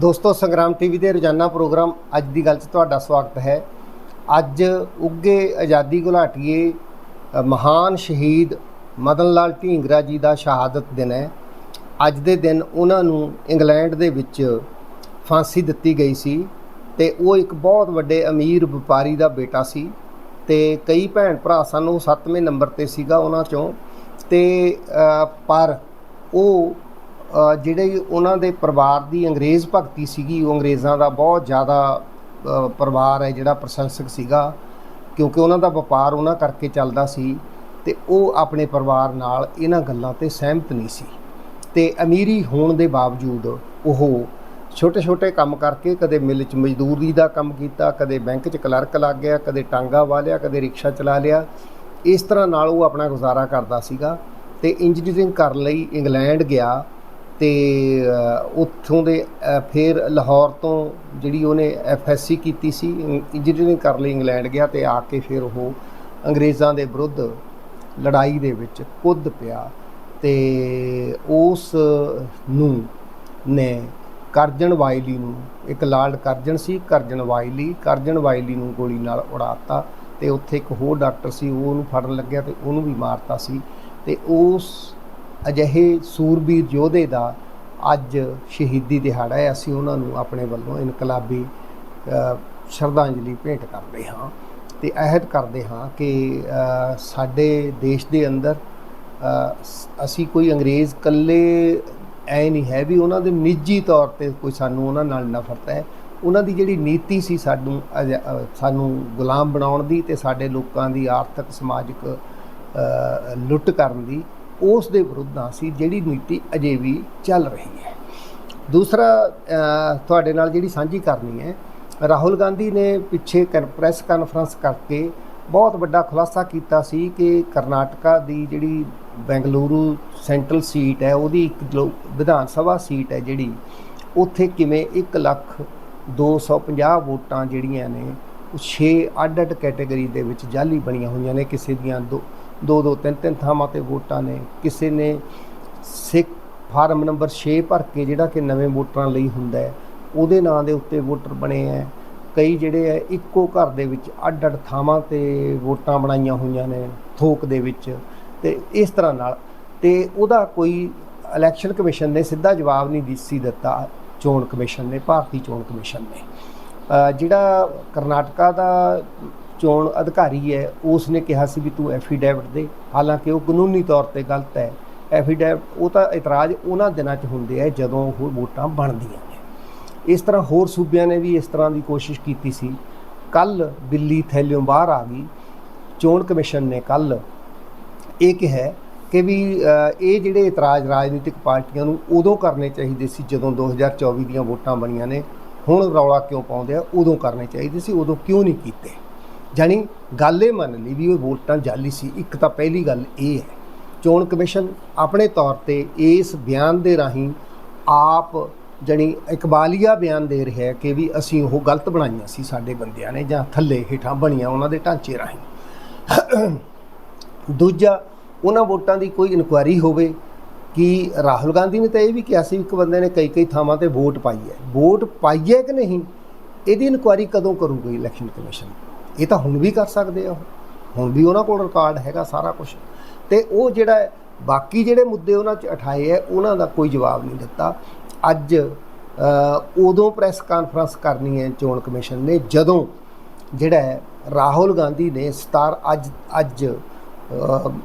ਦੋਸਤੋ, ਸੰਗਰਾਮ ਟੀਵੀ ਦੇ ਰੋਜ਼ਾਨਾ ਪ੍ਰੋਗਰਾਮ ਅੱਜ ਦੀ ਗੱਲ 'ਚ ਤੁਹਾਡਾ ਸਵਾਗਤ ਹੈ। ਅੱਜ ਉੱਗੇ ਆਜ਼ਾਦੀ ਘੁਲਾਟੀਏ ਮਹਾਨ ਸ਼ਹੀਦ ਮਦਨ ਲਾਲ ਢੀਂਗਰਾ ਜੀ ਦਾ ਸ਼ਹਾਦਤ ਦਿਨ ਹੈ। ਅੱਜ ਦੇ ਦਿਨ ਉਹਨਾਂ ਨੂੰ ਇੰਗਲੈਂਡ ਦੇ ਵਿੱਚ ਫਾਂਸੀ ਦਿੱਤੀ ਗਈ ਸੀ ਤੇ ਉਹ ਇੱਕ ਬਹੁਤ ਵੱਡੇ ਅਮੀਰ ਵਪਾਰੀ ਦਾ ਬੇਟਾ ਸੀ ਤੇ ਕਈ ਭੈਣ ਭਰਾ ਸਨ, ਉਹ 7ਵੇਂ ਨੰਬਰ ਤੇ ਸੀਗਾ ਉਹਨਾਂ ਚੋਂ ਤੇ ਪਰ ਉਹ ਜਿਹੜੇ ਉਹਨਾਂ ਦੇ ਪਰਿਵਾਰ ਦੀ ਅੰਗਰੇਜ਼ ਭਗਤੀ ਸੀਗੀ, ਉਹ ਅੰਗਰੇਜ਼ਾਂ ਦਾ ਬਹੁਤ ਜ਼ਿਆਦਾ ਪਰਿਵਾਰ ਹੈ ਜਿਹੜਾ ਪ੍ਰਸ਼ੰਸਕ ਸੀਗਾ, ਕਿਉਂਕਿ ਉਹਨਾਂ ਦਾ ਵਪਾਰ ਉਹਨਾਂ ਕਰਕੇ ਚੱਲਦਾ ਸੀ ਤੇ ਉਹ ਆਪਣੇ ਪਰਿਵਾਰ ਨਾਲ ਇਹਨਾਂ ਗੱਲਾਂ ਤੇ ਸਹਿਮਤ ਨਹੀਂ ਸੀ। ਤੇ ਅਮੀਰੀ ਹੋਣ ਦੇ ਬਾਵਜੂਦ ਉਹ ਛੋਟੇ ਛੋਟੇ ਕੰਮ ਕਰਕੇ ਕਦੇ ਮਿਲ 'ਚ ਮਜ਼ਦੂਰੀ ਦਾ ਕੰਮ ਕੀਤਾ, ਕਦੇ ਬੈਂਕ 'ਚ ਕਲਰਕ ਲੱਗ ਗਿਆ, ਕਦੇ ਟਾਂਗਾ ਵਾਲਿਆ, ਕਦੇ ਰਿਕਸ਼ਾ ਚਲਾ ਲਿਆ। ਇਸ ਤਰ੍ਹਾਂ ਨਾਲ ਉਹ ਆਪਣਾ ਗੁਜ਼ਾਰਾ ਕਰਦਾ ਸੀਗਾ ਤੇ ਇੰਜੀਨੀਅਰਿੰਗ ਕਰਨ ਲਈ ਇੰਗਲੈਂਡ ਗਿਆ ਅਤੇ ਉੱਥੋਂ ਦੇ ਫਿਰ ਲਾਹੌਰ ਤੋਂ ਜਿਹੜੀ ਉਹਨੇ ਐਫਐਸਸੀ ਕੀਤੀ ਸੀ ਇੰਜੀਨੀਅਰਿੰਗ ਕਰਨ ਲਈ, ਇੰਗਲੈਂਡ ਗਿਆ ਤੇ ਆ ਕੇ ਫਿਰ ਉਹ ਅੰਗਰੇਜ਼ਾਂ ਦੇ ਵਿਰੁੱਧ ਲੜਾਈ ਦੇ ਵਿੱਚ ਕੁੱਦ ਪਿਆ ਤੇ ਉਸ ਨੂੰ ਨੇ ਕਰਜਣ ਵਾਇਲੀ ਨੂੰ, ਇੱਕ ਲਾਲ ਕਰਜਣ ਸੀ ਕਰਜਣ ਵਾਇਲੀ ਕਰਜਣ ਵਾਇਲੀ ਨੂੰ ਗੋਲੀ ਨਾਲ ਉਡਾਤਾ ਤੇ ਉੱਥੇ ਇੱਕ ਹੋਰ ਡਾਕਟਰ ਸੀ, ਉਹ ਉਹਨੂੰ ਫੜਨ ਲੱਗਿਆ ਤੇ ਉਹਨੂੰ ਵੀ ਮਾਰਤਾ ਸੀ ਤੇ ਉਸ ਅਜਿਹੇ ਸੂਰਬੀਰ ਯੋਧੇ ਦਾ ਅੱਜ ਸ਼ਹੀਦੀ ਦਿਹਾੜਾ ਹੈ। ਅਸੀਂ ਉਹਨਾਂ ਨੂੰ ਆਪਣੇ ਵੱਲੋਂ ਇਨਕਲਾਬੀ ਸ਼ਰਧਾਂਜਲੀ ਭੇਂਟ ਕਰਦੇ ਹਾਂ ਤੇ ਅਹਿਦ ਕਰਦੇ ਹਾਂ ਕਿ ਸਾਡੇ ਦੇਸ਼ ਦੇ ਅੰਦਰ ਅਸੀਂ ਕੋਈ ਅੰਗਰੇਜ਼ ਕੱਲੇ ਐ ਨਹੀਂ ਹੈ ਵੀ ਉਹਨਾਂ ਦੇ ਨਿੱਜੀ ਤੌਰ ਤੇ ਕੋਈ ਸਾਨੂੰ ਉਹਨਾਂ ਨਾਲ ਨਫ਼ਰਤ ਹੈ। ਉਹਨਾਂ ਦੀ ਜਿਹੜੀ ਨੀਤੀ ਸੀ ਸਾਨੂੰ ਅਜ- ਸਾਨੂੰ ਗੁਲਾਮ ਬਣਾਉਣ ਦੀ ਤੇ ਸਾਡੇ ਲੋਕਾਂ ਦੀ ਆਰਥਿਕ, ਸਮਾਜਿਕ ਲੁੱਟ ਕਰਨ ਦੀ ਉਸ ਦੇ ਵਿਰੁੱਧ ਸੀ, ਜਿਹੜੀ ਨੀਤੀ ਅਜੇ ਵੀ ਚੱਲ ਰਹੀ ਹੈ। ਦੂਸਰਾ ਤੁਹਾਡੇ ਨਾਲ ਜਿਹੜੀ ਸਾਂਝੀ ਕਰਨੀ ਹੈ, ਰਾਹੁਲ ਗਾਂਧੀ ਨੇ ਪਿੱਛੇ ਕਨ- ਪ੍ਰੈਸ ਕਾਨਫਰੰਸ ਕਰਕੇ ਬਹੁਤ ਵੱਡਾ ਖੁਲਾਸਾ ਕੀਤਾ ਸੀ ਕਿ ਕਰਨਾਟਕਾ ਦੀ ਜਿਹੜੀ ਬੈਂਗਲੁਰੂ ਸੈਂਟਰਲ ਸੀਟ ਹੈ, ਉਹਦੀ ਇੱਕ ਜੋ ਵਿਧਾਨ ਸਭਾ ਸੀਟ ਹੈ ਜਿਹੜੀ, ਉੱਥੇ ਕਿਵੇਂ 1 ਲੱਖ 250 ਵੋਟਾਂ ਜਿਹੜੀਆਂ ਨੇ, ਉਹ 6 ਅੱਡ-ਅੱਡ ਕੈਟਾਗਰੀ ਦੇ ਵਿੱਚ ਜਾਲੀ ਬਣੀਆਂ ਹੋਈਆਂ ਨੇ ਕਿਸੇ ਦੀਆਂ ਦੋ ਦੋ ਤਿੰਨ ਤਿੰਨ ਥਾਵਾਂ ਤੇ ਵੋਟਾਂ ਨੇ। ਕਿਸੇ ਨੇ ਸਿੱਖ ਫਾਰਮ ਨੰਬਰ 6 ਭਰ ਕੇ ਜਿਹੜਾ ਕਿ ਨਵੇਂ ਵੋਟਰਾਂ ਲਈ ਹੁੰਦਾ ਹੈ, ਉਹਦੇ ਨਾਂ ਦੇ ਉੱਤੇ ਵੋਟਰ ਬਣੇ ਹੈ। ਕਈ ਜਿਹੜੇ ਹੈ, ਇੱਕੋ ਘਰ ਦੇ ਵਿੱਚ ਅੱਡ-ਅੱਡ ਥਾਵਾਂ ਤੇ ਵੋਟਾਂ ਬਣਾਈਆਂ ਹੋਈਆਂ ਨੇ ਥੋਕ ਦੇ ਵਿੱਚ। ਤੇ ਇਸ ਤਰ੍ਹਾਂ ਨਾਲ, ਤੇ ਉਹਦਾ ਕੋਈ ਇਲੈਕਸ਼ਨ ਕਮਿਸ਼ਨ ਨੇ ਸਿੱਧਾ ਜਵਾਬ ਨਹੀਂ ਦਿੱਸੀ ਦਿੱਤਾ। ਚੋਣ ਕਮਿਸ਼ਨ ਨੇ, ਭਾਰਤੀ ਚੋਣ ਕਮਿਸ਼ਨ ਨੇ। ਜਿਹੜਾ ਕਰਨਾਟਕਾ ਦਾ ਚੋਣ ਅਧਿਕਾਰੀ ਹੈ ਉਸ ਨੇ ਕਿਹਾ ਸੀ ਵੀ ਤੂੰ ਐਫੀਡੈਵਿਟ ਦੇ। ਹਾਲਾਂਕਿ ਉਹ ਕਾਨੂੰਨੀ ਤੌਰ ਤੇ ਗਲਤ ਹੈ। ਐਫੀਡੈਵਿਟ ਉਹ ਤਾਂ ਇਤਰਾਜ਼ ਉਹਨਾਂ ਦਿਨਾਂ 'ਚ ਹੁੰਦੇ ਆ ਜਦੋਂ ਉਹ ਵੋਟਾਂ ਬਣਦੀਆਂ ਨੇ। ਇਸ ਤਰ੍ਹਾਂ ਹੋਰ ਸੂਬਿਆਂ ਨੇ ਵੀ ਇਸ ਤਰ੍ਹਾਂ ਦੀ ਕੋਸ਼ਿਸ਼ ਕੀਤੀ ਸੀ। ਕੱਲ ਦਿੱਲੀ ਥੈਲਿਓਂ ਬਾਹਰ ਆ ਗਈ। ਚੋਣ ਕਮਿਸ਼ਨ ਨੇ ਕੱਲ ਇਹ ਕਿਹਾ ਕਿ ਵੀ ਇਹ ਜਿਹੜੇ ਇਤਰਾਜ਼ ਰਾਜਨੀਤਿਕ ਪਾਰਟੀਆਂ ਨੂੰ ਉਦੋਂ ਕਰਨੇ ਚਾਹੀਦੇ ਸੀ ਜਦੋਂ 2024 ਦੀਆਂ ਵੋਟਾਂ ਬਣੀਆਂ ਨੇ। ਹੁਣ ਰੌਲਾ ਕਿਉਂ ਪਾਉਂਦੇ ਆ? ਉਦੋਂ ਕਰਨੇ ਚਾਹੀਦੇ ਸੀ, ਉਦੋਂ ਕਿਉਂ ਨਹੀਂ ਕੀਤੇ? ਜਾਣੀ ਗੱਲ ਇਹ ਮੰਨ ਲਈ ਵੀ ਉਹ ਵੋਟਾਂ ਜਾਲੀ ਸੀ। ਇੱਕ ਤਾਂ ਪਹਿਲੀ ਗੱਲ ਇਹ ਹੈ, ਚੋਣ ਕਮਿਸ਼ਨ ਆਪਣੇ ਤੌਰ ਤੇ ਇਸ ਬਿਆਨ ਦੇ ਰਾਹੀਂ ਆਪ ਜਣੀ ਇਕਬਾਲੀਆ ਬਿਆਨ ਦੇ ਰਿਹਾ ਹੈ ਕਿ ਵੀ ਅਸੀਂ ਉਹ ਗਲਤ ਬਣਾਈਆਂ ਸੀ ਸਾਡੇ ਬੰਦਿਆਂ ਨੇ ਜਾਂ ਥੱਲੇ ਹੇਠਾਂ ਬਣੀਆਂ ਉਹਨਾਂ ਦੇ ਢਾਂਚੇ ਰਾਹੀਂ। ਦੂਜਾ, ਉਹਨਾਂ ਵੋਟਾਂ ਦੀ ਕੋਈ ਇਨਕੁਆਇਰੀ ਹੋਵੇ ਕਿ ਰਾਹੁਲ ਗਾਂਧੀ ਨੇ ਤਾਂ ਇਹ ਵੀ ਕਿਹਾ ਸੀ ਇੱਕ ਬੰਦੇ ਨੇ ਕਈ ਕਈ ਥਾਵਾਂ ਤੇ ਵੋਟ ਪਾਈ ਹੈ। ਵੋਟ ਪਾਈ ਹੈ ਕਿ ਨਹੀਂ? ਇਹਦੀ ਇਨਕੁਆਇਰੀ ਕਦੋਂ ਕਰੂਗੀ ਇਲੈਕਸ਼ਨ ਕਮਿਸ਼ਨ? ਇਹ ਤਾਂ ਹੁਣ ਵੀ ਕਰ ਸਕਦੇ ਆ ਉਹ। ਹੁਣ ਵੀ ਉਹਨਾਂ ਕੋਲ ਰਿਕਾਰਡ ਹੈਗਾ ਸਾਰਾ ਕੁਝ ਤੇ ਉਹ ਜਿਹੜਾ ਬਾਕੀ ਜਿਹੜੇ ਮੁੱਦੇ ਉਹਨਾਂ 'ਚ ਉਠਾਏ ਹੈ ਉਹਨਾਂ ਦਾ ਕੋਈ ਜਵਾਬ ਨਹੀਂ ਦਿੱਤਾ। ਅੱਜ ਉਦੋਂ ਪ੍ਰੈਸ ਕਾਨਫਰੰਸ ਕਰਨੀ ਹੈ ਚੋਣ ਕਮਿਸ਼ਨ ਨੇ, ਜਦੋਂ ਜਿਹੜਾ ਰਾਹੁਲ ਗਾਂਧੀ ਨੇ 17 ਅੱਜ ਅੱਜ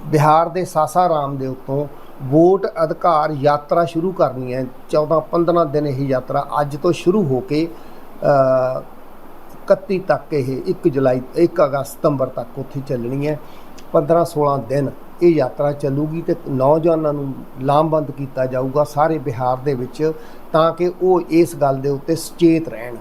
ਬਿਹਾਰ ਦੇ ਸਾਸਾਰਾਮ ਦੇ ਉੱਤੋਂ ਵੋਟ ਅਧਿਕਾਰ ਯਾਤਰਾ ਸ਼ੁਰੂ ਕਰਨੀ ਹੈ। 14 15 ਦਿਨ ਇਹ ਯਾਤਰਾ ਅੱਜ ਤੋਂ ਸ਼ੁਰੂ ਹੋ ਕੇ 31 ਤੱਕ ਇਹ 1 ਜੁਲਾਈ 1 ਅਗਸਤ, ਸਤੰਬਰ ਤੱਕ ਉੱਥੇ ਚੱਲਣੀ ਹੈ। 15 16 ਦਿਨ ਇਹ ਯਾਤਰਾ ਚੱਲੂਗੀ ਤੇ ਨੌਜਵਾਨਾਂ ਨੂੰ ਲਾਮਬੰਦ ਕੀਤਾ ਜਾਊਗਾ ਸਾਰੇ ਬਿਹਾਰ ਦੇ ਵਿੱਚ ਤਾਂ ਕਿ ਉਹ ਇਸ ਗੱਲ ਦੇ ਉੱਤੇ ਸੁਚੇਤ ਰਹਿਣ।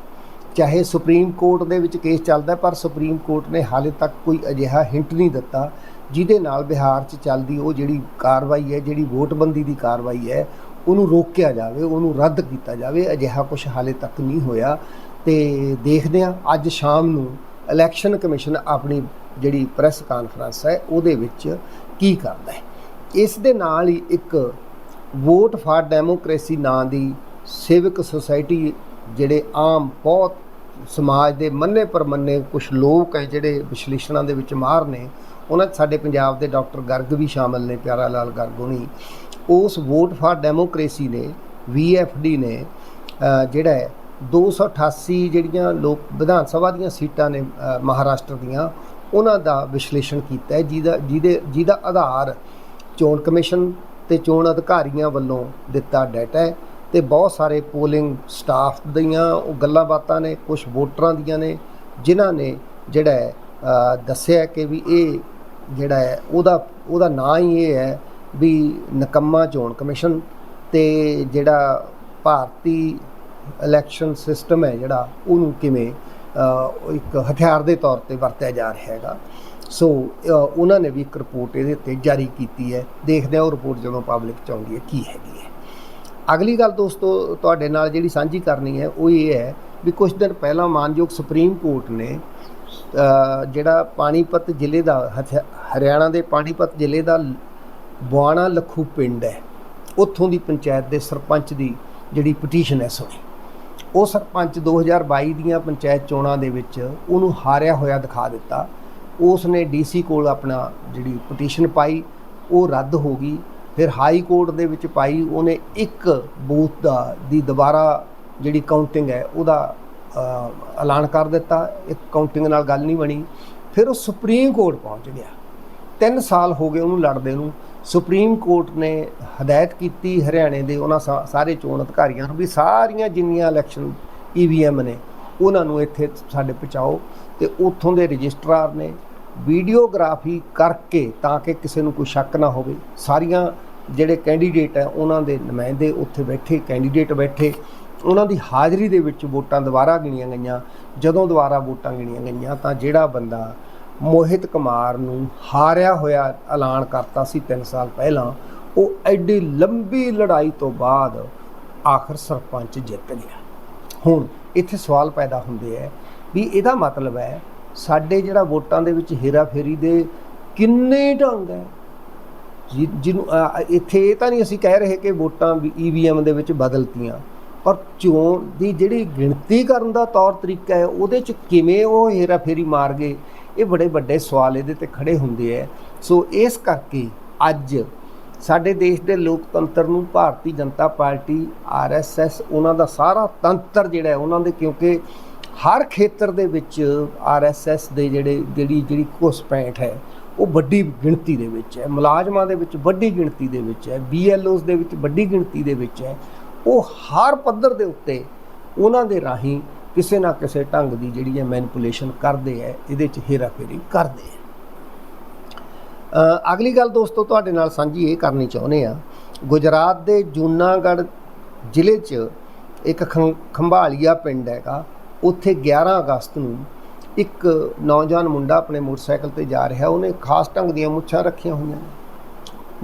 ਚਾਹੇ ਸੁਪਰੀਮ ਕੋਰਟ ਦੇ ਵਿੱਚ ਕੇਸ ਚੱਲਦਾ ਪਰ ਸੁਪਰੀਮ ਕੋਰਟ ਨੇ ਹਾਲੇ ਤੱਕ ਕੋਈ ਅਜਿਹਾ ਹਿੰਟ ਨਹੀਂ ਦਿੱਤਾ। ਜਿਹਦੇ ਨਾਲ ਬਿਹਾਰ 'ਚ ਚੱਲਦੀ ਉਹ ਜਿਹੜੀ ਕਾਰਵਾਈ ਹੈ, ਜਿਹੜੀ ਵੋਟਬੰਦੀ ਦੀ ਕਾਰਵਾਈ ਹੈ, ਉਹਨੂੰ ਰੋਕਿਆ ਜਾਵੇ, ਉਹਨੂੰ ਰੱਦ ਕੀਤਾ ਜਾਵੇ। ਅਜਿਹਾ ਕੁਝ ਹਾਲੇ ਤੱਕ ਨਹੀਂ ਹੋਇਆ। ਤੇ ਦੇਖਦੇ ਹਾਂ, ਅੱਜ ਸ਼ਾਮ ਨੂੰ ਇਲੈਕਸ਼ਨ ਕਮਿਸ਼ਨ ਆਪਣੀ ਜਿਹੜੀ ਪ੍ਰੈਸ ਕਾਨਫਰੰਸ ਹੈ, ਉਹਦੇ ਵਿੱਚ ਕੀ ਕਰਦਾ ਹੈ। ਇਸ ਦੇ ਨਾਲ ਹੀ ਇੱਕ ਵੋਟ ਫਾਰ ਡੈਮੋਕ੍ਰੇਸੀ ਨਾਂ ਦੀ ਸਿਵਿਕ ਸੁਸਾਇਟੀ ਜਿਹੜੇ ਆਮ ਬਹੁਤ ਸਮਾਜ ਦੇ ਮੰਨੇ ਪਰਮੰਨੇ ਕੁਝ ਲੋਕ ਹੈ, ਜਿਹੜੇ ਵਿਸ਼ਲੇਸ਼ਣਾਂ ਦੇ ਵਿੱਚ ਮਾਹਰ ਨੇ, ਉਹਨਾਂ 'ਚ ਸਾਡੇ ਪੰਜਾਬ ਦੇ ਡਾਕਟਰ ਗਰਗ ਵੀ ਸ਼ਾਮਲ ਨੇ, ਪਿਆਰਾ ਲਾਲ ਗਰਗ ਹੋਣੀ। ਉਸ ਵੋਟ ਫਾਰ ਡੈਮੋਕ੍ਰੇਸੀ ਨੇ VFD ਨੇ ਜਿਹੜਾ ਹੈ 288 ਜਿਹੜੀਆਂ ਲੋਕ, ਵਿਧਾਨ ਸਭਾ ਦੀਆਂ ਸੀਟਾਂ ਨੇ ਮਹਾਰਾਸ਼ਟਰ ਦੀਆਂ, ਉਹਨਾਂ ਦਾ ਵਿਸ਼ਲੇਸ਼ਣ ਕੀਤਾ ਹੈ, ਜਿਹਦਾ, ਜਿਹਦੇ, ਜਿਹਦਾ ਆਧਾਰ ਚੋਣ ਕਮਿਸ਼ਨ ਤੇ ਚੋਣ ਅਧਿਕਾਰੀਆਂ ਵੱਲੋਂ ਦਿੱਤਾ ਡਾਟਾ ਹੈ ਤੇ ਬਹੁਤ ਸਾਰੇ ਪੋਲਿੰਗ ਸਟਾਫ ਦੀਆਂ ਉਹ ਗੱਲਾਂ ਬਾਤਾਂ ਨੇ ਕੁਝ ਵੋਟਰਾਂ ਦੀਆਂ ਨੇ, ਜਿਨ੍ਹਾਂ ਨੇ ਜਿਹੜਾ ਦੱਸਿਆ ਕਿ ਵੀ ਇਹ ਜਿਹੜਾ ਹੈ, ਉਹਦਾ ਉਹਦਾ ਨਾਂ ਹੀ ਇਹ ਹੈ ਵੀ ਨਕੰਮਾ ਚੋਣ ਕਮਿਸ਼ਨ ਤੇ ਜਿਹੜਾ ਭਾਰਤੀ ਇਲੈਕਸ਼ਨ ਸਿਸਟਮ ਹੈ ਜਿਹੜਾ, ਉਹਨੂੰ ਕਿਵੇਂ ਇੱਕ ਹਥਿਆਰ ਦੇ ਤੌਰ ਤੇ ਵਰਤਿਆ ਜਾ ਰਿਹਾ ਹੈਗਾ। ਸੋ ਉਹਨਾਂ ਨੇ ਵੀ ਇੱਕ ਰਿਪੋਰਟ ਇਹਦੇ ਉੱਤੇ ਜਾਰੀ ਕੀਤੀ ਹੈ। ਦੇਖਦੇ ਹਾਂ ਉਹ ਰਿਪੋਰਟ ਜਦੋਂ ਪਬਲਿਕ ਚ ਆਉਂਦੀ ਹੈ, ਕੀ ਹੈਗੀ ਹੈ। ਅਗਲੀ ਗੱਲ ਦੋਸਤੋ, ਤੁਹਾਡੇ ਨਾਲ ਜਿਹੜੀ ਸਾਂਝੀ ਕਰਨੀ ਹੈ, ਉਹ ਇਹ ਹੈ ਵੀ ਕੁਝ ਦਿਨ ਪਹਿਲਾਂ ਮਾਨਯੋਗ ਸੁਪਰੀਮ ਕੋਰਟ ਨੇ ਜਿਹੜਾ ਪਾਣੀਪਤ ਜ਼ਿਲ੍ਹੇ ਦਾ ਹਥਿਆ- ਹਰਿਆਣਾ ਦੇ ਪਾਣੀਪਤ ਜ਼ਿਲ੍ਹੇ ਦਾ ਬੁਆਣਾ ਲਖੂ ਪਿੰਡ ਹੈ, ਉੱਥੋਂ ਦੀ ਪੰਚਾਇਤ ਦੇ ਸਰਪੰਚ ਦੀ ਜਿਹੜੀ ਪਟੀਸ਼ਨ ਹੈ ਸੁਣੀ ਉਹ ਸਰਪੰਚ 2022 ਦੀਆਂ ਪੰਚਾਇਤ ਚੋਣਾਂ ਦੇ ਵਿੱਚ ਉਹਨੂੰ ਹਾਰਿਆ ਹੋਇਆ ਦਿਖਾ ਦਿੱਤਾ। ਉਸ ਨੇ ਡੀਸੀ ਕੋਲ ਆਪਣਾ ਜਿਹੜੀ ਪਟੀਸ਼ਨ ਪਾਈ, ਉਹ ਰੱਦ ਹੋ ਗਈ। ਫਿਰ ਹਾਈ ਕੋਰਟ ਦੇ ਵਿੱਚ ਪਾਈ, ਉਹਨੇ ਇੱਕ ਬੂਥ ਦਾ, ਦੀ ਦੁਬਾਰਾ ਜਿਹੜੀ ਕਾਊਂਟਿੰਗ ਹੈ, ਉਹਦਾ ਐਲਾਨ ਕਰ ਦਿੱਤਾ। ਇੱਕ ਕਾਊਂਟਿੰਗ ਨਾਲ ਗੱਲ ਨਹੀਂ ਬਣੀ। ਫਿਰ ਉਹ ਸੁਪਰੀਮ ਕੋਰਟ ਪਹੁੰਚ ਗਿਆ। 3 ਸਾਲ ਹੋ ਗਏ ਉਹਨੂੰ ਲੜਦੇ ਨੂੰ। ਸੁਪਰੀਮ ਕੋਰਟ ਨੇ ਹਦਾਇਤ ਕੀਤੀ ਹਰਿਆਣੇ ਦੇ ਉਹਨਾਂ ਸਾ- ਸਾਰੇ ਚੋਣ ਅਧਿਕਾਰੀਆਂ ਨੂੰ ਵੀ ਸਾਰੀਆਂ ਜਿੰਨੀਆਂ ਇਲੈਕਸ਼ਨ ਈਵੀਐਮ ਨੇ, ਉਹਨਾਂ ਨੂੰ ਇੱਥੇ ਸਾਡੇ ਪਹੁੰਚਾਓ ਤੇ ਉੱਥੋਂ ਦੇ ਰਜਿਸਟਰਾਰ ਨੇ ਵੀਡੀਓਗ੍ਰਾਫੀ ਕਰਕੇ ਤਾਂ ਕਿ ਕਿਸੇ ਨੂੰ ਕੋਈ ਸ਼ੱਕ ਨਾ ਹੋਵੇ। ਸਾਰੀਆਂ ਜਿਹੜੇ ਕੈਂਡੀਡੇਟ ਹੈ ਉਹਨਾਂ ਦੇ ਨੁਮਾਇੰਦੇ ਉੱਥੇ ਬੈਠੇ ਕੈਂਡੀਡੇਟ ਬੈਠੇ। ਉਹਨਾਂ ਦੀ ਹਾਜ਼ਰੀ ਦੇ ਵਿੱਚ ਵੋਟਾਂ ਦੁਬਾਰਾ ਗਿਣੀਆਂ ਗਈਆਂ। ਜਦੋਂ ਦੁਬਾਰਾ ਵੋਟਾਂ ਗਿਣੀਆਂ ਗਈਆਂ ਤਾਂ ਜਿਹੜਾ ਬੰਦਾ ਮੋਹਿਤ ਕੁਮਾਰ ਨੂੰ ਹਾਰਿਆ ਹੋਇਆ ਐਲਾਨ ਕਰਤਾ ਸੀ 3 ਸਾਲ ਪਹਿਲਾਂ, ਉਹ ਐਡੀ ਲੰਬੀ ਲੜਾਈ ਤੋਂ ਬਾਅਦ ਆਖਰ ਸਰਪੰਚ ਜਿੱਤ ਗਿਆ। ਹੁਣ ਇੱਥੇ ਸਵਾਲ ਪੈਦਾ ਹੁੰਦੇ ਹੈ ਵੀ ਇਹਦਾ ਮਤਲਬ ਹੈ, ਸਾਡੇ ਜਿਹੜਾ ਵੋਟਾਂ ਦੇ ਵਿੱਚ ਹੇਰਾਫੇਰੀ ਦੇ ਕਿੰਨੇ ਢੰਗ ਹੈ? ਜਿ- ਜਿਹਨੂੰ ਇੱਥੇ ਇਹ ਤਾਂ ਨਹੀਂ ਅਸੀਂ ਕਹਿ ਰਹੇ ਕਿ ਵੋਟਾਂ ਈਵੀਐਮ ਦੇ ਵਿੱਚ ਬਦਲਤੀਆਂ, ਪਰ ਚੋਣ ਦੀ ਜਿਹੜੀ ਗਿਣਤੀ ਕਰਨ ਦਾ ਤੌਰ ਤਰੀਕਾ ਹੈ, ਉਹਦੇ ਚ ਕਿਵੇਂ ਉਹ ਹੇਰਾਫੇਰੀ ਮਾਰ ਗਏ? ਇਹ ਬੜੇ ਵੱਡੇ ਸਵਾਲ ਇਹਦੇ ਤੇ ਖੜੇ ਹੁੰਦੇ ਹੈ ਸੋ ਇਸ ਕਰਕੇ ਅੱਜ ਸਾਡੇ ਦੇਸ਼ ਦੇ ਲੋਕਤੰਤਰ ਨੂੰ ਭਾਰਤੀ ਜਨਤਾ ਪਾਰਟੀ ਆਰਐਸਐਸ ਉਹਨਾਂ ਦਾ ਸਾਰਾ ਤੰਤਰ ਜਿਹੜਾ ਉਹਨਾਂ ਦੇ ਕਿਉਂਕਿ ਹਰ ਖੇਤਰ ਦੇ ਵਿੱਚ ਆਰਐਸਐਸ ਦੇ ਜਿਹੜੇ, ਜਿਹੜੀ ਜਿਹੜੀ ਘੁਸਪੈਠ ਹੈ ਉਹ ਵੱਡੀ ਗਿਣਤੀ ਦੇ ਵਿੱਚ ਹੈ ਮੁਲਾਜ਼ਮਾਂ ਦੇ ਵਿੱਚ ਵੱਡੀ ਗਿਣਤੀ ਦੇ ਵਿੱਚ ਹੈ ਬੀਐਲਓਸ ਦੇ ਵਿੱਚ ਵੱਡੀ ਗਿਣਤੀ ਦੇ ਵਿੱਚ ਹੈ ਉਹ ਹਰ ਪੱਧਰ ਦੇ ਉੱਤੇ ਉਹਨਾਂ ਦੇ ਰਾਹੀਂ ਕਿਸੇ ਨਾ ਕਿਸੇ ਢੰਗ ਦੀ ਜਿਹੜੀ ਹੈ ਮੈਨੀਪੂਲੇਸ਼ਨ ਕਰਦੇ ਹੈ ਇਹਦੇ ਚ ਹੇਰਾਫੇਰੀ ਕਰਦੇ ਹੈ ਅਗਲੀ ਗੱਲ ਦੋਸਤੋ, ਤੁਹਾਡੇ ਨਾਲ ਸਾਂਝੀ ਇਹ ਕਰਨੀ ਚਾਹੁੰਦੇ ਆ, ਗੁਜਰਾਤ ਦੇ ਜੂਨਾਗੜ੍ਹ ਜ਼ਿਲ੍ਹੇ 'ਚ ਇੱਕ ਖੰ- ਖੰਭਾਲੀਆ ਪਿੰਡ ਹੈਗਾ, ਉੱਥੇ 11 ਅਗਸਤ ਨੂੰ ਇੱਕ ਨੌਜਵਾਨ ਮੁੰਡਾ ਆਪਣੇ ਮੋਟਰਸਾਈਕਲ ਤੇ ਜਾ ਰਿਹਾ, ਉਹਨੇ ਖਾਸ ਢੰਗ ਦੀਆਂ ਮੁੱਛਾਂ ਰੱਖੀਆਂ ਹੋਈਆਂ ਨੇ।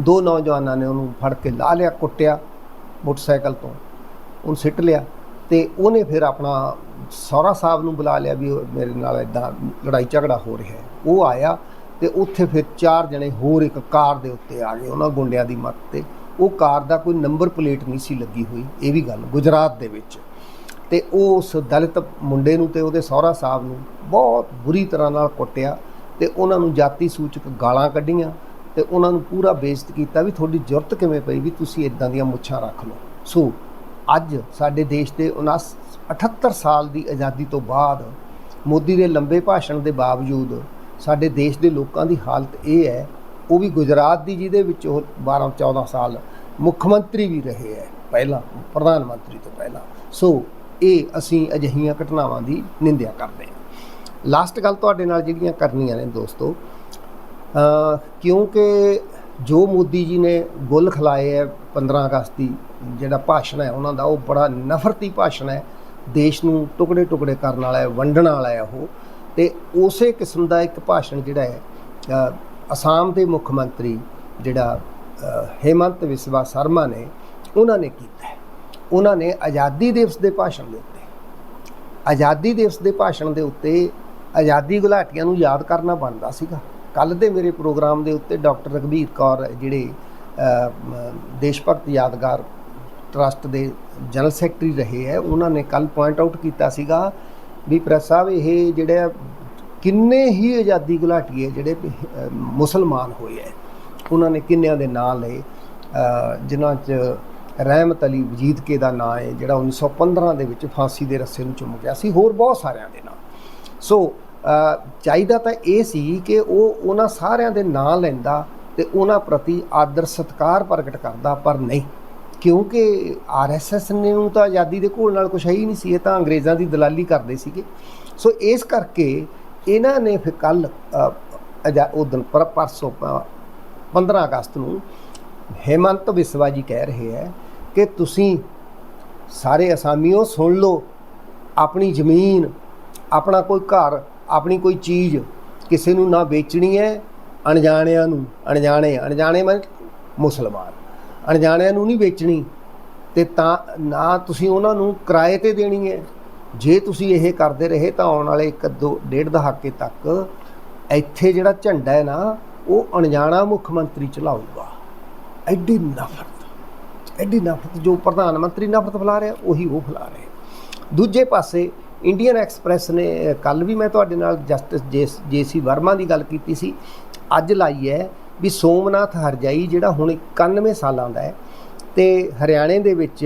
ਦੋ ਨੌਜਵਾਨਾਂ ਨੇ ਉਹਨੂੰ ਫੜ ਕੇ ਲਾ ਲਿਆ, ਕੁੱਟਿਆ ਮੋਟਰਸਾਈਕਲ ਤੋਂ, ਉਹਨੂੰ ਸਿੱਟ ਲਿਆ। ਤੇ ਉਹਨੇ ਫਿਰ ਆਪਣਾ ਸਹੁਰਾ ਸਾਹਿਬ ਨੂੰ ਬੁਲਾ ਲਿਆ ਵੀ ਮੇਰੇ ਨਾਲ ਇਦਾਂ ਲੜਾਈ ਝਗੜਾ ਹੋ ਰਿਹਾ ਹੈ। ਉਹ ਆਇਆ ਤੇ ਉੱਥੇ ਫਿਰ ਚਾਰ ਜਣੇ ਹੋਰ ਇੱਕ ਕਾਰ ਦੇ ਉੱਤੇ ਆ ਗਏ, ਉਹਨਾਂ ਗੁੰਡਿਆਂ ਦੀ ਮੱਤ ਤੇ। ਉਹ ਕਾਰ ਦਾ ਕੋਈ ਨੰਬਰ ਪਲੇਟ ਨਹੀਂ ਸੀ ਲੱਗੀ ਹੋਈ, ਇਹ ਵੀ ਗੱਲ ਗੁਜਰਾਤ ਦੇ ਵਿੱਚ। ਤੇ ਉਹ ਉਸ ਦਲਿਤ ਮੁੰਡੇ ਨੂੰ ਤੇ ਉਹਦੇ ਸਹੁਰਾ ਸਾਹਿਬ ਨੂੰ ਬਹੁਤ ਬੁਰੀ ਤਰ੍ਹਾਂ ਨਾਲ ਕੁੱਟਿਆ ਤੇ ਉਹਨਾਂ ਨੂੰ ਜਾਤੀ ਸੂਚਕ ਗਾਲਾਂ ਕੱਢੀਆਂ ਤੇ ਉਹਨਾਂ ਨੂੰ ਪੂਰਾ ਬੇਇੱਜ਼ਤ ਕੀਤਾ ਵੀ ਤੁਹਾਡੀ ਜ਼ਰੂਰਤ ਕਿਵੇਂ ਪਈ ਵੀ ਤੁਸੀਂ ਇਦਾਂ ਦੀਆਂ ਮੁੱਛਾਂ ਰੱਖ ਲਓ। ਸੋ ਅੱਜ ਸਾਡੇ ਦੇਸ਼ ਦੇ 79 78 ਸਾਲ ਦੀ ਆਜ਼ਾਦੀ ਤੋਂ ਬਾਅਦ ਮੋਦੀ ਦੇ ਲੰਬੇ ਭਾਸ਼ਣ ਦੇ ਬਾਵਜੂਦ ਸਾਡੇ ਦੇਸ਼ ਦੇ ਲੋਕਾਂ ਦੀ ਹਾਲਤ ਇਹ ਹੈ, ਉਹ ਵੀ ਗੁਜਰਾਤ ਦੀ, ਜਿਹਦੇ ਵਿੱਚ ਉਹ 12 14 ਸਾਲ ਮੁੱਖ ਮੰਤਰੀ ਵੀ ਰਹੇ ਹੈ, ਪਹਿਲਾਂ, ਪ੍ਰਧਾਨ ਮੰਤਰੀ ਤੋਂ ਪਹਿਲਾਂ। ਸੋ ਇਹ ਅਸੀਂ ਅਜਿਹੀਆਂ ਘਟਨਾਵਾਂ ਦੀ ਨਿੰਦਿਆ ਕਰਦੇ ਹਾਂ। ਲਾਸਟ ਗੱਲ ਤੁਹਾਡੇ ਨਾਲ ਜਿਹੜੀਆਂ ਕਰਨੀਆਂ ਨੇ ਦੋਸਤੋ ਕਿਉਂਕਿ ਜੋ ਮੋਦੀ ਜੀ ਨੇ ਗੁੱਲ ਖਿਲਾਏ ਹੈ 15 ਅਗਸਤ ਦੀ, ਜਿਹੜਾ ਭਾਸ਼ਣ ਹੈ ਉਹਨਾਂ ਦਾ, ਉਹ ਬੜਾ ਨਫ਼ਰਤੀ ਭਾਸ਼ਣ ਹੈ। ਦੇਸ਼ ਨੂੰ ਟੁਕੜੇ ਟੁਕੜੇ ਕਰਨ ਵਾਲਾ ਹੈ, ਵੰਡਣ ਵਾਲਾ ਹੈ ਉਹ। ਤੇ ਉਸੇ ਕਿਸਮ ਦਾ ਇੱਕ ਭਾਸ਼ਣ ਜਿਹੜਾ ਹੈ ਅਸਾਮ ਦੇ ਮੁੱਖ ਮੰਤਰੀ ਜਿਹੜਾ ਹੇਮੰਤ ਵਿਸਵਾ ਸ਼ਰਮਾ ਨੇ, ਉਹਨਾਂ ਨੇ ਕੀਤਾ ਉਹਨਾਂ ਨੇ ਆਜ਼ਾਦੀ ਦਿਵਸ ਦੇ ਭਾਸ਼ਣ ਦੇ ਉੱਤੇ, ਆਜ਼ਾਦੀ ਦਿਵਸ ਦੇ ਭਾਸ਼ਣ ਦੇ ਉੱਤੇ ਆਜ਼ਾਦੀ ਗੁਲਾਟੀਆਂ ਨੂੰ ਯਾਦ ਕਰਨਾ ਬਣਦਾ ਸੀਗਾ। ਕੱਲ ਦੇ ਮੇਰੇ ਪ੍ਰੋਗਰਾਮ ਦੇ ਉੱਤੇ ਡਾਕਟਰ ਰਗਵੀਰ ਕੌਰ ਜਿਹੜੇ ਦੇਸ਼ ਭਗਤ ਯਾਦਗਾਰ ਟਰਸਟ ਦੇ ਜਨਰਲ ਸੈਕਟਰੀ ਰਹੇ ਹੈ, ਉਹਨਾਂ ਨੇ ਕੱਲ ਪੁਆਇੰਟ ਆਊਟ ਕੀਤਾ ਸੀਗਾ ਵੀ ਪ੍ਰੈਸ ਸਾਹਿਬ ਇਹ ਜਿਹੜੇ ਕਿੰਨੇ ਹੀ ਆਜ਼ਾਦੀ ਘੁਲਾਟੀਏ ਜਿਹੜੇ ਮੁਸਲਮਾਨ ਹੋਏ ਹੈ। ਉਹਨਾਂ ਨੇ ਕਿੰਨਿਆਂ ਦੇ ਨਾਂ ਲਏ ਜਿਨ੍ਹਾਂ 'ਚ ਰਹਿਮਤ ਅਲੀ ਵਜੀਦ ਕੇ ਦਾ ਨਾਂ ਹੈ, ਜਿਹੜਾ 1915 ਦੇ ਵਿੱਚ ਫਾਂਸੀ ਦੇ ਰੱਸੇ ਨੂੰ ਚੁੰਮ ਗਿਆ ਸੀ, ਹੋਰ ਬਹੁਤ ਸਾਰਿਆਂ ਦੇ ਨਾਂ। ਸੋ ਚਾਹੀਦਾ ਤਾਂ ਇਹ ਸੀ ਕਿ ਉਹ ਉਹਨਾਂ ਸਾਰਿਆਂ ਦੇ ਨਾਂ ਲੈਂਦਾ ਤੇ ਉਹਨਾਂ ਪ੍ਰਤੀ ਆਦਰ ਸਤਕਾਰ ਪ੍ਰਗਟ ਕਰਦਾ, ਪਰ ਨਹੀਂ। ਕਿਉਂਕਿ ਆਰਐਸਐਸ ਨੇ ਨੂੰ ਤਾਂ ਆਜ਼ਾਦੀ ਦੇ ਘੋਲ ਨਾਲ ਕੁਛ ਹੈ ਹੀ ਨਹੀਂ ਸੀ, ਇਹ ਤਾਂ ਅੰਗਰੇਜ਼ਾਂ ਦੀ ਦਲਾਲੀ ਕਰਦੇ ਸੀਗੇ। ਸੋ ਇਸ ਕਰਕੇ ਇਹਨਾਂ ਨੇ ਫਿਰ ਕੱਲ ਉਹ ਦਿਨ ਪਰ, ਪਰਸੋਂ ਪ- 15 ਅਗਸਤ ਨੂੰ ਹੇਮੰਤ ਵਿਸਵਾ ਜੀ ਕਹਿ ਰਹੇ ਹੈ ਕਿ ਤੁਸੀਂ ਸਾਰੇ ਅਸਾਮੀਓ ਸੁਣ ਲਓ, ਆਪਣੀ ਜ਼ਮੀਨ, ਆਪਣਾ ਕੋਈ ਘਰ ਆਪਣੀ ਕੋਈ ਚੀਜ਼ ਕਿਸੇ ਨੂੰ ਨਾ ਵੇਚਣੀ ਹੈ, ਅਣਜਾਣਿਆਂ ਨੂੰ, ਅਣਜਾਣੇ ਅਣਜਾਣੇ ਮਨ ਮੁਸਲਮਾਨ, ਅਣਜਾਣਿਆਂ ਨੂੰ ਨਹੀਂ ਵੇਚਣੀ, ਤੇ ਤਾਂ ਨਾ ਤੁਸੀਂ ਉਹਨਾਂ ਨੂੰ ਕਿਰਾਏ ਤੇ ਦੇਣੀ ਹੈ। ਜੇ ਤੁਸੀਂ ਇਹ ਕਰਦੇ ਰਹੇ ਤਾਂ ਆਉਣ ਵਾਲੇ ਇੱਕ ਦੋ, ਡੇਢ ਦਹਾਕੇ ਤੱਕ ਇੱਥੇ ਜਿਹੜਾ ਝੰਡਾ ਹੈ ਨਾ, ਉਹ ਅਣਜਾਣਾ ਮੁੱਖ ਮੰਤਰੀ ਚਲਾਊਗਾ। ਐਡੀ ਨਫ਼ਰਤ ਐਡੀ ਨਫ਼ਰਤ ਜੋ ਪ੍ਰਧਾਨ ਮੰਤਰੀ ਨਫ਼ਰਤ ਫੈਲਾ ਰਿਹਾ, ਉਹੀ ਉਹ ਫੈਲਾ ਰਿਹਾ। ਦੂਜੇ ਪਾਸੇ ਇੰਡੀਅਨ ਐਕਸਪ੍ਰੈਸ ਨੇ ਕੱਲ ਵੀ ਮੈਂ ਤੁਹਾਡੇ ਨਾਲ ਜਸਟਿਸ ਜੇਸੀ ਵਰਮਾ ਦੀ ਗੱਲ ਕੀਤੀ ਸੀ। ਅੱਜ ਲਾਈ ਹੈ ਵੀ ਸੋਮਨਾਥ ਹਰਜਾਈ ਜਿਹੜਾ ਹੁਣ 91 ਸਾਲਾਂ ਦਾ ਹੈ ਤੇ ਹਰਿਆਣੇ ਦੇ ਵਿੱਚ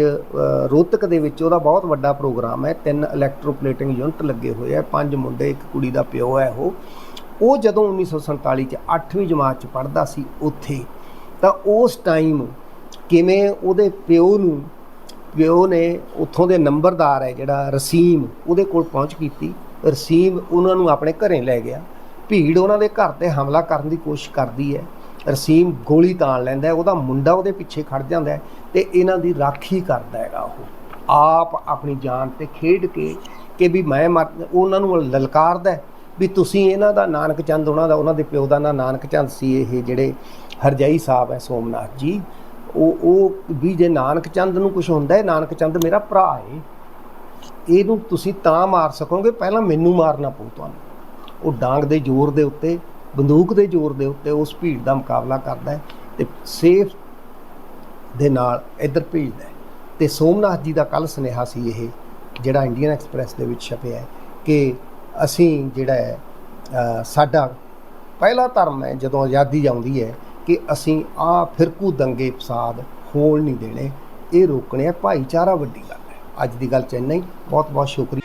ਰੋਹਤਕ ਦੇ ਵਿੱਚ ਉਹਦਾ ਬਹੁਤ ਵੱਡਾ ਪ੍ਰੋਗਰਾਮ ਹੈ। ਤਿੰਨ ਇਲੈਕਟ੍ਰੋਪਲੇਟਿੰਗ ਯੂਨਿਟ ਲੱਗੇ ਹੋਏ ਆ ਪੰਜ ਮੁੰਡੇ, ਇੱਕ ਕੁੜੀ ਦਾ ਪਿਓ ਹੈ ਉਹ। ਉਹ ਜਦੋਂ 1947 ਚ 8ਵੀਂ ਜਮਾਤ ਚ ਪੜ੍ਹਦਾ ਸੀ ਉੱਥੇ, ਤਾਂ ਉਸ ਟਾਈਮ ਕਿਵੇਂ ਉਹਦੇ ਪਿਓ ਨੂੰ ਪਿਓ ਨੇ ਉੱਥੋਂ ਦੇ ਨੰਬਰਦਾਰ ਹੈ ਜਿਹੜਾ ਰਸੀਮ ਉਹਦੇ ਕੋਲ ਪਹੁੰਚ ਕੀਤੀ। ਰਸੀਮ ਉਹਨਾਂ ਨੂੰ ਆਪਣੇ ਘਰੇ ਲੈ ਗਿਆ। ਭੀੜ ਉਹਨਾਂ ਦੇ ਘਰ ਤੇ ਹਮਲਾ ਕਰਨ ਦੀ ਕੋਸ਼ਿਸ਼ ਕਰਦੀ ਹੈ। ਰਸੀਮ ਗੋਲੀ ਤਾਣ ਲੈਂਦਾ ਹੈ, ਉਹਦਾ ਮੁੰਡਾ ਉਹਦੇ ਪਿੱਛੇ ਖੜ ਜਾਂਦਾ ਹੈ ਤੇ ਇਹਨਾਂ ਦੀ ਰਾਖੀ ਕਰਦਾ ਹੈਗਾ ਉਹ। ਆਪ ਆਪਣੀ ਜਾਨ ਤੇ ਖੇਡ ਕੇ ਕਿ ਵੀ ਮੈਂ ਮਰ- ਉਹਨਾਂ ਨੂੰ ਲਲਕਾਰਦਾ ਵੀ ਤੁਸੀਂ ਇਹਨਾਂ ਦਾ ਨਾਨਕ ਚੰਦ, ਉਹਨਾਂ ਦਾ, ਉਹਨਾਂ ਦੇ ਪਿਓ ਦਾ ਨਾਂ ਨਾਨਕ ਚੰਦ ਸੀ ਇਹ ਜਿਹੜੇ ਹਰਜਾਈ ਸਾਹਿਬ ਹੈ ਸੋਮਨਾਥ ਜੀ। ਉਹ ਉਹ ਵੀ ਜੇ ਨਾਨਕ ਚੰਦ ਨੂੰ ਕੁਝ ਹੁੰਦਾ ਹੈ, ਨਾਨਕ ਚੰਦ ਮੇਰਾ ਭਰਾ ਹੈ, ਇਹਨੂੰ ਤੁਸੀਂ ਤਾਂ ਮਾਰ ਸਕੋਗੇ, ਪਹਿਲਾਂ ਮੈਨੂੰ ਮਾਰਨਾ ਪਊ ਤੁਹਾਨੂੰ। ਉਹ ਡਾਂਗ ਦੇ ਜ਼ੋਰ ਦੇ ਉੱਤੇ, ਬੰਦੂਕ ਦੇ ਜ਼ੋਰ ਦੇ ਉੱਤੇ ਉਸ ਭੀੜ ਦਾ ਮੁਕਾਬਲਾ ਕਰਦਾ ਹੈ ਤੇ ਸੇਫ ਦੇ ਨਾਲ ਇੱਧਰ ਭੇਜਦਾ ਹੈ। ਤੇ ਸੋਮਨਾਥ ਜੀ ਦਾ ਕੱਲ ਸੁਨੇਹਾ ਸੀ ਇਹ, ਜਿਹੜਾ ਇੰਡੀਅਨ ਐਕਸਪ੍ਰੈਸ ਦੇ ਵਿੱਚ ਛਪਿਆ ਹੈ ਕਿ ਅਸੀਂ ਜਿਹੜਾ ਹੈ ਸਾਡਾ ਪਹਿਲਾ ਧਰਮ ਹੈ, ਜਦੋਂ ਆਜ਼ਾਦੀ ਆਉਂਦੀ ਹੈ ਕਿ ਅਸੀਂ ਆ ਫਿਰਕੂ ਦੰਗੇ ਫਸਾਦ ਹੋਣ ਨਹੀਂ ਦੇਣੇ। ਇਹ ਰੋਕਣੇ ਆ ਭਾਈਚਾਰਾ ਵੱਡੀ ਗੱਲ ਹੈ। ਅੱਜ ਦੀ ਗੱਲ ਚ ਇੰਨਾ ਹੀ। ਬਹੁਤ ਬਹੁਤ ਸ਼ੁਕਰੀਆ।